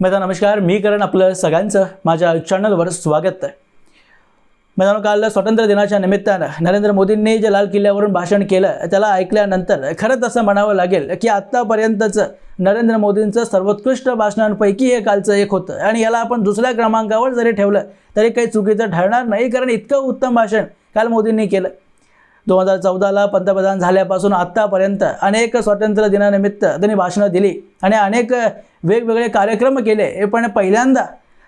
मैदान नमस्कार. मी करण आपलं सगळ्यांचं माझ्या चॅनलवर स्वागत आहे. मैदान काल स्वातंत्र्य दिनाच्या निमित्तानं नरेंद्र मोदींनी जे लाल किल्ल्यावरून भाषण केलं त्याला ऐकल्यानंतर खरंच असं म्हणावं लागेल की आत्तापर्यंतचं नरेंद्र मोदींचं सर्वोत्कृष्ट भाषणांपैकी हे कालचं एक होतं. आणि याला आपण दुसऱ्या क्रमांकावर जरी ठेवलं तरी काही चुकीचं ठरणार नाही कारण इतकं उत्तम भाषण काल मोदींनी केलं. दोन हजार चौदाला पंतप्रधान झाल्यापासून आत्तापर्यंत अनेक स्वातंत्र्य दिनानिमित्त त्यांनी भाषणं दिली आणि अनेक वेगवेगळे कार्यक्रम केले. पण पहिल्यांदा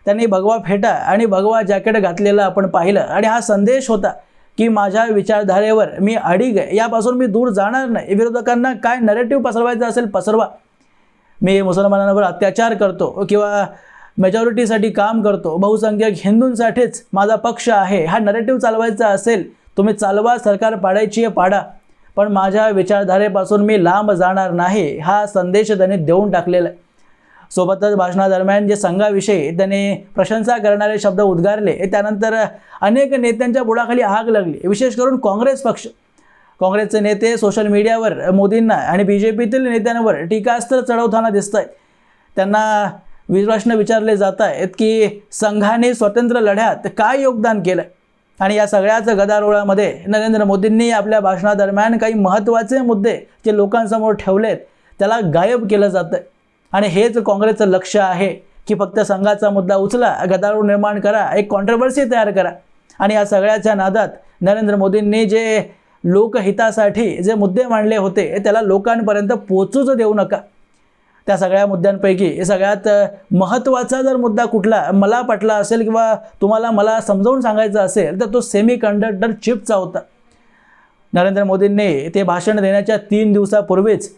त्यांनी भगवा फेटा आणि भगवा जॅकेट घातलेलं आपण पाहिलं. आणि हा संदेश होता की माझ्या विचारधारेवर मी अडीग आहे. यापासून मी दूर जाणार नाही. विरोधकांना काय नरेटिव्ह पसरवायचं असेल पसरवा. मी मुसलमानांवर अत्याचार करतो किंवा मेजॉरिटीसाठी काम करतो. बहुसंख्यक हिंदूंसाठीच माझा पक्ष आहे. हा नरेटिव्ह चालवायचा असेल तुम्ही चालवा सरकार पाडायची आहे पाडा. पण माझ्या विचारधारेपासून मी लांब जाणार नाही. हा संदेश त्यांनी देऊन टाकलेला आहे. सोबतच भाषणादरम्यान जे संघाविषयी त्यांनी प्रशंसा करणारे शब्द उद्गारले त्यानंतर अनेक नेत्यांच्या बुडाखाली आग लागली. विशेष करून काँग्रेस पक्ष. काँग्रेसचे नेते सोशल मीडियावर मोदींना आणि बी जे पीतील नेत्यांवर टीकास्त्र चढवताना दिसत आहेत त्यांना प्रश्न विचारले जात आहेत की संघाने स्वतंत्र लढ्यात काय योगदान केलं? आणि या सगळ्याच गदारोळामध्ये नरेंद्र मोदींनी आपल्या भाषणादरम्यान काही महत्त्वाचे मुद्दे जे लोकांसमोर ठेवलेत त्याला गायब केलं जातं आणि हेच काँग्रेसचं लक्ष आहे की फक्त संघाचा मुद्दा उचला गदारोळ निर्माण करा एक कॉन्ट्रवर्सी तयार करा. आणि या सगळ्याच्या नादात नरेंद्र मोदींनी जे लोकहितासाठी जे मुद्दे मांडले होते त्याला लोकांपर्यंत पोचूच देऊ नका. त्या सगळ्या मुद्द्यांपैकी सगळ्यात महत्त्वाचा जर मुद्दा कुठला मला पटला असेल किंवा तुम्हाला मला समजावून सांगायचा असेल तर तो सेमी कंडक्टर चिपचा होता. नरेंद्र मोदींनी ते भाषण देण्याच्या तीन दिवसापूर्वीच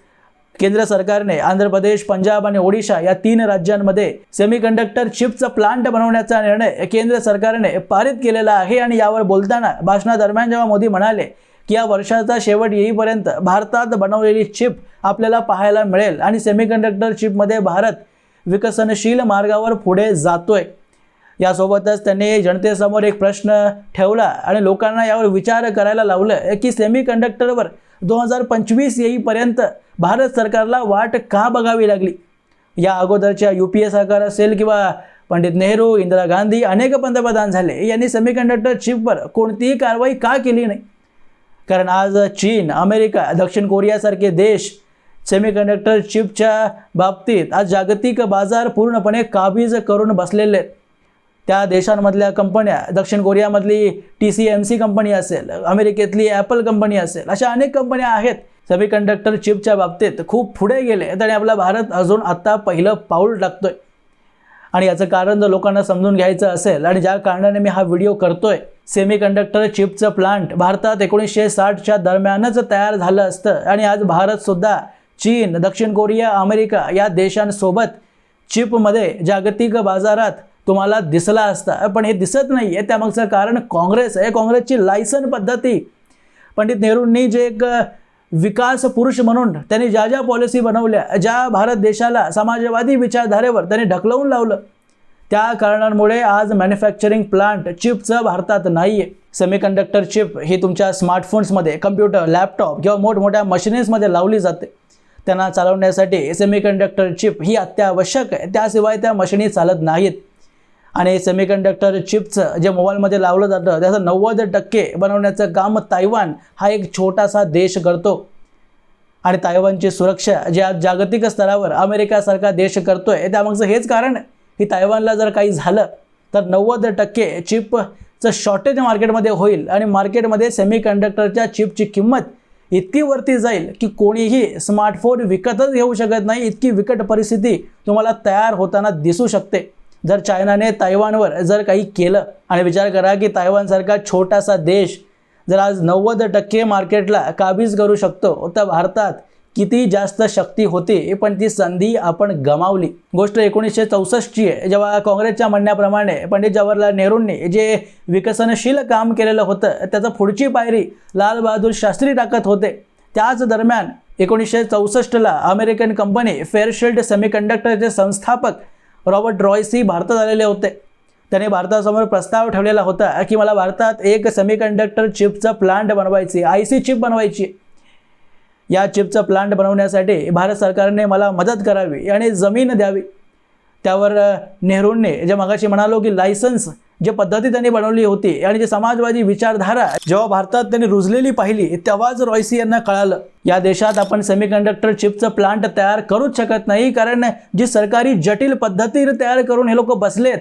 केंद्र सरकारने आंध्र प्रदेश पंजाब आणि ओडिशा या तीन राज्यांमध्ये सेमीकंडक्टर चिपचा प्लांट बनवण्याचा निर्णय केंद्र सरकारने पारित केलेला आहे. आणि यावर बोलताना भाषणादरम्यान जेव्हा मोदी म्हणाले की या वर्षाचा शेवट येईपर्यंत भारतात बनवलेली चिप आपल्याला पाहायला मिळेल आणि सेमीकंडक्टर चिपमध्ये भारत विकसनशील मार्गावर पुढे जातोय. यासोबतच त्यांनी जनतेसमोर एक प्रश्न ठेवला आणि लोकांना यावर विचार करायला लावलं की सेमीकंडक्टरवर दोन हजार पंचवीस येईपर्यंत भारत सरकारला वाट का बघावी लागली? या अगोदरच्या यू पी ए सरकार असेल किंवा पंडित नेहरू इंदिरा गांधी अनेक पंतप्रधान झाले यांनी सेमीकंडक्टर चिपवर कोणतीही कारवाई का केली नाही? कारण आज चीन अमेरिका दक्षिण कोरियासारखे देश सेमीकंडक्टर चिपच्या बाबतीत आज जागतिक बाजार पूर्णपणे काबीज करून बसलेले आहेत. त्या देशांमधल्या कंपन्या दक्षिण कोरियामधली T C M C company असेल अमेरिकेतली ॲपल कंपनी असेल अशा अनेक कंपन्या आहेत. सेमीकंडक्टर चिपच्या बाबतीत खूप पुढे गेले आणि आपला भारत अजून आत्ता पहिलं पाऊल टाकतोय. आणि याचं कारण जर लोकांना समजून घ्यायचं असेल आणि ज्या कारणाने मी हा व्हिडिओ करतोय सेमीकंडक्टर चिपचं प्लांट भारतात एकोणीसशे साठच्या दरम्यानच तयार झालं असतं. आणि आज भारतसुद्धा चीन दक्षिण कोरिया अमेरिका या देशांसोबत चिपमध्ये जागतिक बाजारात तुम्हाला दिसला असता. पण हे दिसत नाही आहे त्यामागचं कारण काँग्रेस आहे. काँग्रेसची लायसन पद्धती. पंडित नेहरूंनी जे एक विकास पुरुष म्हणून त्यांनी ज्या ज्या पॉलिसी बनवल्या ज्या भारत देशाला समाजवादी विचारधारेवर त्यांनी ढकलवून लावलं त्या कारणांमुळे आज मॅन्युफॅक्चरिंग प्लांट चिपचं भारतात नाही आहे सेमीकंडक्टर चिप ही तुमच्या स्मार्टफोन्समध्ये कम्प्युटर लॅपटॉप किंवा मोठमोठ्या मशिनीजमध्ये लावली जाते. त्यांना चालवण्यासाठी सेमीकंडक्टर चिप ही अत्यावश्यक आहे. त्याशिवाय त्या मशिनी चालत नाहीत. आणि सेमीकंडक्टर चिपचं जे मोबाईलमध्ये लावलं जातं त्याचं नव्वद टक्के बनवण्याचं काम तायवान हा एक छोटासा देश करतो. आणि तायवानची सुरक्षा जे आज जागतिक स्तरावर अमेरिकासारखा देश करतोय त्यामागचं हेच कारण की तायवानला जर काही झालं तर नव्वद टक्के चिपचं शॉर्टेज मार्केटमध्ये होईल आणि मार्केटमध्ये सेमीकंडक्टरच्या चिपची किंमत इतकी वरती जाईल की कोणीही स्मार्टफोन विकतच घेऊ शकत नाही इतकी विकट परिस्थिती तुम्हाला तयार होताना दिसू शकते. जर चायनाने तायवानवर जर काही केलं आणि विचार करा की तायवानसारखा छोटासा देश जर आज नव्वद टक्के मार्केटला काबीज करू शकतो तर भारतात किती जास्त शक्ती होती पण ती संधी आपण गमावली. गोष्ट एकोणीसशे चौसष्टची आहे. जेव्हा काँग्रेसच्या म्हणण्याप्रमाणे पंडित जवाहरलाल नेहरूंनी जे विकसनशील काम केलेलं होतं त्याचं पुढची पायरी लालबहादूर शास्त्री टाकत होते. त्याच दरम्यान एकोणीसशे चौसष्टला अमेरिकन कंपनी फेअरशिल्ड सेमीकंडक्टरचे संस्थापक रॉबर्ट रॉयसी भारतात आलेले होते. त्याने भारतासमोर प्रस्ताव ठेवलेला होता की मला भारतात एक सेमीकंडक्टर चिपचा प्लांट बनवायची आय सी चिप बनवायची. या चिपचा प्लांट बनवण्यासाठी भारत सरकारने मला मदत करावी आणि जमीन द्यावी. त्यावर नेहरूंनी जे मगाशी म्हणालो की लायसन्स जे पद्धती त्यांनी बनवली होती आणि जे समाजवादी विचारधारा जेव्हा भारतात त्यांनी रुजलेली पाहिली तेव्हाच रॉयसी यांना कळालं. या देशात आपण सेमीकंडक्टर चिपचं प्लांट तयार करूच शकत नाही कारण जी सरकारी जटिल पद्धती तयार करून हे लोक बसलेत.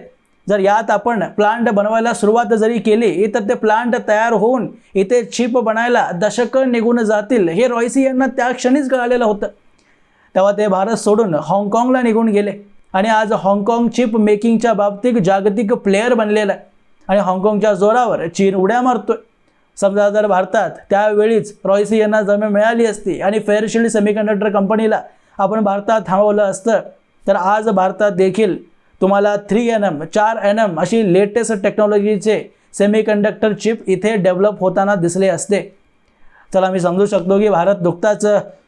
जर यात आपण प्लांट बनवायला सुरुवात जरी केली तर ते प्लांट तयार होऊन इथे चिप बनायला दशकं निघून जातील हे रॉयसी यांना त्या क्षणीच कळालेलं होतं. तेव्हा ते भारत सोडून हाँगकाँगला निघून गेले. आणि आज हाँगकाँग चिप मेकिंगच्या बाबतीत जागतिक प्लेअर बनलेला आहे. आणि हाँगकाँगच्या जोरावर चीन उड्या मारतोय. समजा जर भारतात त्यावेळीच रॉयसी यांना जमीन मिळाली असती आणि फेअरशिल्ड सेमीकंडक्टर कंपनीला आपण भारतात थांबवलं असतं तर आज भारतात देखील तुम्हाला थ्री एन एम चार एन एम अशी लेटेस्ट टेक्नॉलॉजीचे सेमीकंडक्टर चिप इथे डेव्हलप होताना दिसले असते. चला मी समजू शकतो की भारत नुकताच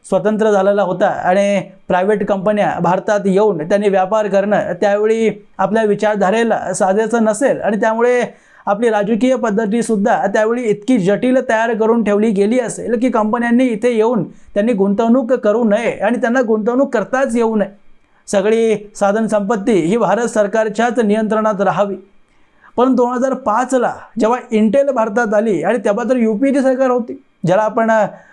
स्वतंत्र झालेला होता आणि प्रायव्हेट कंपन्या भारतात येऊन त्यांनी व्यापार करणं त्यावेळी आपल्या विचारधारेला साजेचं नसेल आणि त्यामुळे आपली राजकीय पद्धतीसुद्धा त्यावेळी इतकी जटिल तयार करून ठेवली गेली असेल की कंपन्यांनी इथे येऊन त्यांनी गुंतवणूक करू नये आणि त्यांना गुंतवणूक करताच येऊ नये. सगळी साधनसंपत्ती ही भारत सरकारच्याच नियंत्रणात राहावी. पण दोन हजार पाचला जेव्हा इंटेल भारतात आली आणि तेव्हा तर यू पीची सरकार होती. ज्याला आपण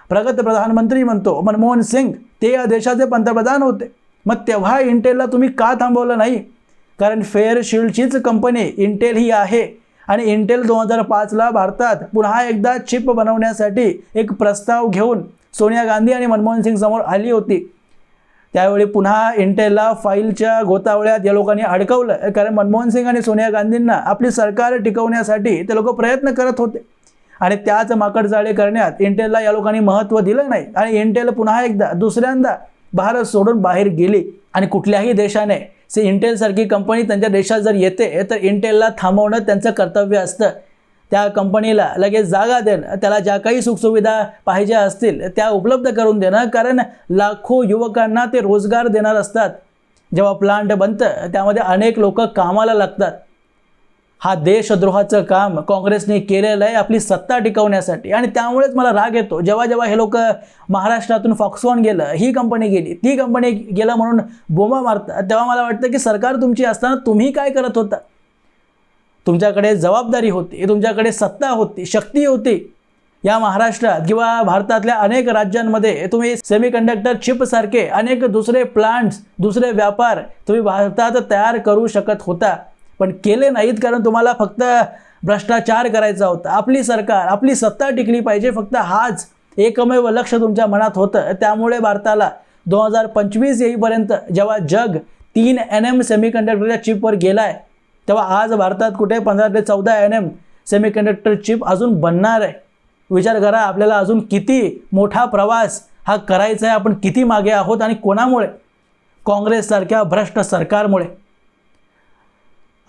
प्रगत प्रधानमंत्री म्हणतो मनमोहन सिंग ते या देशाचे पंतप्रधान होते. मग तेव्हा इंटेलला तुम्ही का थांबवलं नाही? कारण फेअर शिल्डचीच कंपनी इंटेल ही आहे आणि इंटेल दोन हजार पाचला भारतात पुन्हा एकदा चिप बनवण्यासाठी एक प्रस्ताव घेऊन सोनिया गांधी आणि मनमोहन सिंग समोर आली होती. त्यावेळी पुन्हा इंटेलला फाईलच्या गोतावळ्यात या लोकांनी अडकवलं. कारण मनमोहन सिंग आणि सोनिया गांधींना आपली सरकार टिकवण्यासाठी ते लोक प्रयत्न करत होते. आणि त्याच माकडजाळे करण्यात इंटेलला या लोकांनी महत्त्व दिलं नाही. आणि इंटेल पुन्हा एकदा दुसऱ्यांदा भारत सोडून बाहेर गेली. आणि कुठल्याही देशाने से इंटेलसारखी कंपनी त्यांच्या देशात जर येते तर इंटेलला थांबवणं त्यांचं कर्तव्य असतं. त्या कंपनीला लगेच जागा देणं त्याला ज्या काही सुखसुविधा पाहिजे असतील त्या उपलब्ध करून देणं कारण लाखो युवकांना ते रोजगार देणार असतात. जेव्हा प्लांट बनतं त्यामध्ये अनेक लोक कामाला लागतात. हा देशद्रोहाचं काम काँग्रेसने केलेलं आहे आपली सत्ता टिकवण्यासाठी. आणि त्यामुळेच मला राग येतो. जेव्हा जेव्हा हे लोक महाराष्ट्रातून फॉक्सकॉन गेलं ही कंपनी गेली ती कंपनी गेलं म्हणून बोंबा मारतात तेव्हा मला वाटतं की सरकार तुमची असताना तुम्ही काय करत होता? तुमच्याकडे जबाबदारी होती तुमच्याकडे सत्ता होती शक्ती होती. या महाराष्ट्रात किंवा भारतातल्या अनेक राज्यांमध्ये तुम्ही सेमीकंडक्टर चिपसारखे अनेक दुसरे प्लांट्स दुसरे व्यापार तुम्ही भारतात तयार करू शकत होता. पण केले नाहीत कारण तुम्हाला फक्त भ्रष्टाचार करायचा होता. आपली सरकार आपली सत्ता टिकली पाहिजे. फक्त हाच एकमेव लक्ष तुमच्या मनात होतं. त्यामुळे भारताला दोन हजार पंचवीस येईपर्यंत जेव्हा जग तीन एन एम सेमीकंडक्टरच्या चिपवर गेला आहे तेव्हा आज भारतात कुठे पंधरा ते चौदा एन एम सेमीकंडक्टर चिप अजून बनणार आहे. विचार करा आपल्याला अजून किती मोठा प्रवास हा करायचा आहे. आपण किती मागे आहोत आणि कोणामुळे? काँग्रेससारख्या भ्रष्ट सरकारमुळे.